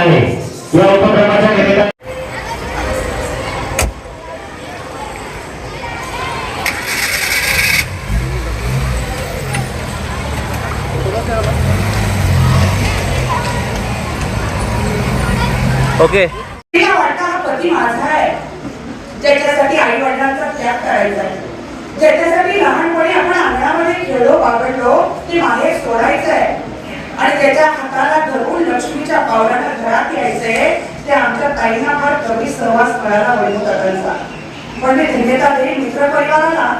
आहे. या उपक्रमाच्या निमित्ताने ओके. तिला वाटतं हा पती माझा आहे. ज्याच्यासाठी आई वडिलांचा त्याग करायचा आहे. ज्याच्यासाठी लहानपणी आपण अंगणामध्ये खेळलो बागडलो ते मागे सोडायचं आहे. आणि त्याच्या हाताला धरून लक्ष्मीच्या पावलाला घरात यायचंय ते आमच्या ताईंना फार कमी सहवास मिळाला वैभवदादांचा. म्हणजे पण मी धन्यता देईन मित्र परिवाराला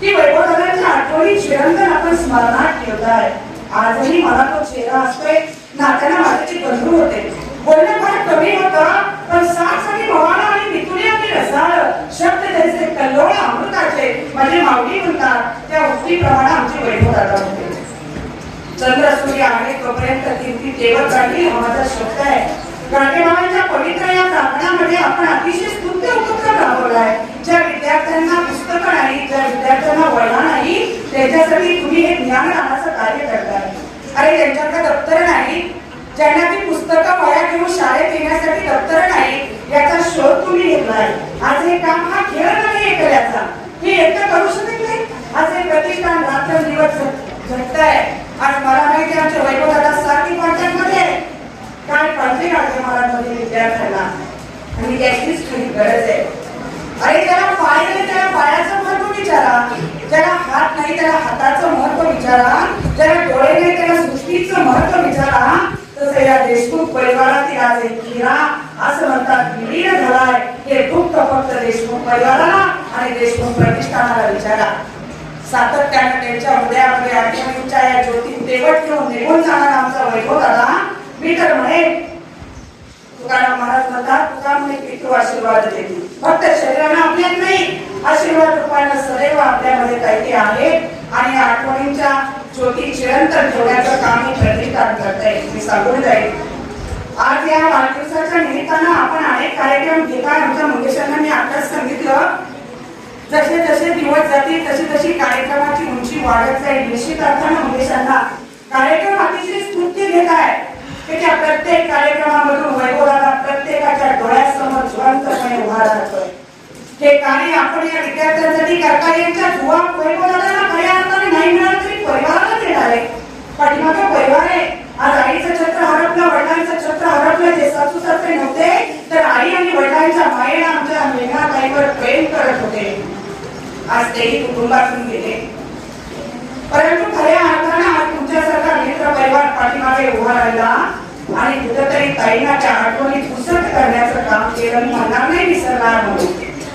की वैभवदादांच्या आठवणी चिरंतन आपण स्मरणात ठेवताय. आजही मला तो चेहरा असतोय. नात्याला माझ्याची बंधू होते. बोलणं फार कमी होतं पण सात साठी भवाना आणि मिथुनी आणि रसाळ शब्द त्यांचे कल्लोळ अमृताचे माझे माऊली म्हणतात त्या उक्तीप्रमाणे आमचे वैभवदादा होते. चंद्र सूर्य आणि पर्यंत कीर्ती देवत राहील हा माझा शब्द आहे. गांधीबाबांच्या पवित्र या प्रार्थनामध्ये आपण अतिशय स्तुत्य उपक्रम आहे. ज्या विद्यार्थ्यांना पुस्तकं नाही ज्या विद्यार्थ्यांना वळणा नाही त्याच्यासाठी तुम्ही हे ज्ञान राहण्याचं कार्य करताय. अरे त्यांच्याकडे दप्तर नाही. ज्यांना ती पुस्तकं वया घेऊन शाळेत येण्यासाठी दप्तर नाही याचा शोध तुम्ही घेतलाय आज हे काम हा खेळ नाही एकल्याचा. हे एकटं करू शकत नाही. आज हे प्रतिष्ठान रात्रंदिवस झट- आहे आज मला माहिती आहे आमच्या वैभवदादा सारखी मध्ये काय पाहिजे काढते महाराजमध्ये विद्यार्थ्यांना. आणि त्याचीच खरी गरज आहे. अरे त्याला पाय नाही त्याला पायाचं महत्त्व विचारा. ज्याला हात नाही त्याला हाताचं महत्त्व विचारा. ज्याला डोळे नाही त्याला सृष्टीचं महत्त्व विचारा. तसं या देशमुख परिवारातील आज एक किरा असं म्हणतात विलीन झालाय हे दुःख फक्त देशमुख परिवाराला आणि देशमुख प्रतिष्ठानाला विचारा. सातत्यानं त्यांच्या हृदयामध्ये आठवणींच्या या ज्योती तेवट घेऊन निघून जाणार आमचा वैभव दादा. मी तर म्हणेन तुकाराम महाराज म्हणतात तुका म्हणे पितृ आशीर्वाद देते. फक्त शरीरानं आपल्यात नाही आशीर्वाद रूपानं सदैव आपल्यामध्ये काही आहे. आणि आठवणींच्या ज्योती चिरंतन ठेवण्याचं काम ही प्रतिष्ठान करताय. मी सांगून जाईल. आज या वाढदिवसाच्या निमित्तानं आपण अनेक कार्यक्रम घेता आमच्या मंगेशांना मी आताच सांगितलं. जसे जसे दिवस जातील तशी तशी कार्यक्रमाची उंची वाढत जाईल. निश्चित अर्थानं मंगेशांना कार्यक्रम अतिशय स्फूर्ती घेत आहे त्याच्या प्रत्येक कार्यक्रमामधून वैभवाला प्रत्येकाच्या डोळ्यासमोर ज्वलंतपणे उभा राहतोय. हे कार्य आपण या विद्यार्थ्यांसाठी करता यांच्या जुवा वैभवाला खऱ्या अर्थाने नाही मिळालं तरी परिवाराला देणार आहे. पाठीमागं परिवार आहे. आज आई छत्र हरपलं वडिलांचं छत्र हरपलं जे सासू सासरे नव्हते तर आई आणि वडिलांच्या मायेला आमच्या मेघना ताईवर प्रेम करत होते आज तेही कुटुंबातून गेले परंतु खऱ्या अर्थानं आज तुमच्यासारखा मित्र परिवार पाठीमागे उभा राहिला आणि कुठंतरी आठवणीत आठवणी पुसट करण्याचं काम केलं म्हणणार नाही विसरणार म्हणून.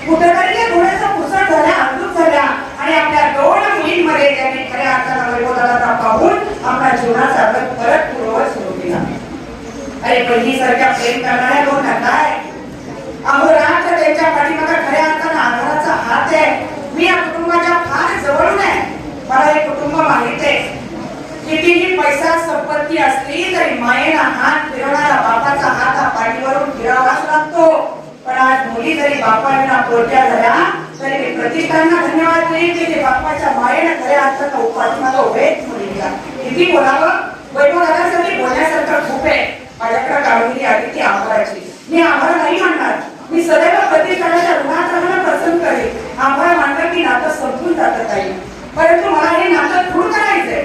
कुठेतरी त्या डोळ्याचा पुसट झाल्या अद्भुत झाल्या आणि आपल्या दोन मुलींमध्ये त्यांनी खऱ्या अर्थानं वैभवदादाचा पाहून आपला जीवनाचा रथ परत पूर्ववत सुरू केला. अरे पहिली सारख्या प्रेम करणाऱ्या दोन काय? अहोरात्र त्यांच्या पाठीमागा खऱ्या अर्थानं आधाराचा हात आहे. मी या कुटुंबाच्या फार जवळून आहे. मला हे कुटुंब माहीत आहे. कितीही पैसा संपत्ती असली तरी मायेला हात फिरवणारा बापाचा हात हा पाठीवरून फिरावाच लागतो. पण आज मुली जरी बापाविना पोरट्या झाल्या तरी मी प्रतिष्ठांना धन्यवाद देईन की ते बापाच्या मायेनं खऱ्या अर्थानं पाठीमागं उभेच मुलीला किती बोलावं? वैभव दादासाठी बोलण्यासारखं खूप आहे. माझ्याकडे काढलेली आली ती आभाराची. मी आभार नाही म्हणणार मी सदैव प्रतिष्ठानाच्या ऋणात राहणं पसंत करेन. आभार मानलं की नातं संपून जातं काही परंतु मला हे नातं दूर करायचंय.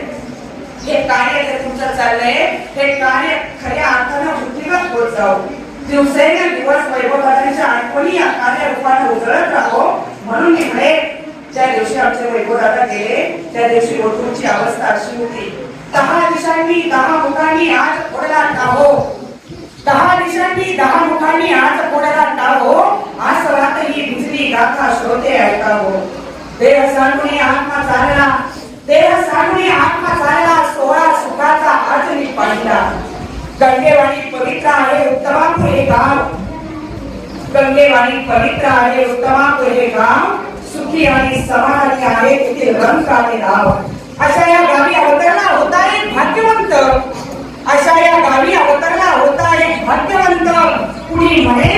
चाललंय हे कार्य खऱ्या अर्थाने वृत्तीवर होत दिवसेने दिवस वैभवदादांच्या आठवणी या कार्यरूपाने उजळत राहो म्हणून मी म्हणे ज्या दिवशी आमचे वैभवदादा गेले त्या दिवशी ओटूंची अवस्था अशी होती. दहा दिशांनी दहा मुखांनी आज ओढला टाहो दहा दिशांनी दहा मुखांनी आज ओढला टाहो आज रात ही भिजली गाथा श्रोते ऐकावो. देह सांगुनी आत्मा चालला. देह सांगुनी आत्मा चालला. सोळा गंगेवाणी पवित्र आहे उत्तमा तुझे गाव. गंगेवाणी पवित्र आहे उत्तमा तुझे गाव. सुखी आणि समाधानी आहे तिथे रंग आणि राव अशा या गावी अवतरला होता एक भाग्यवंत. अशा या गावी अवतरला होता एक भाग्यवंत. कुणी म्हणे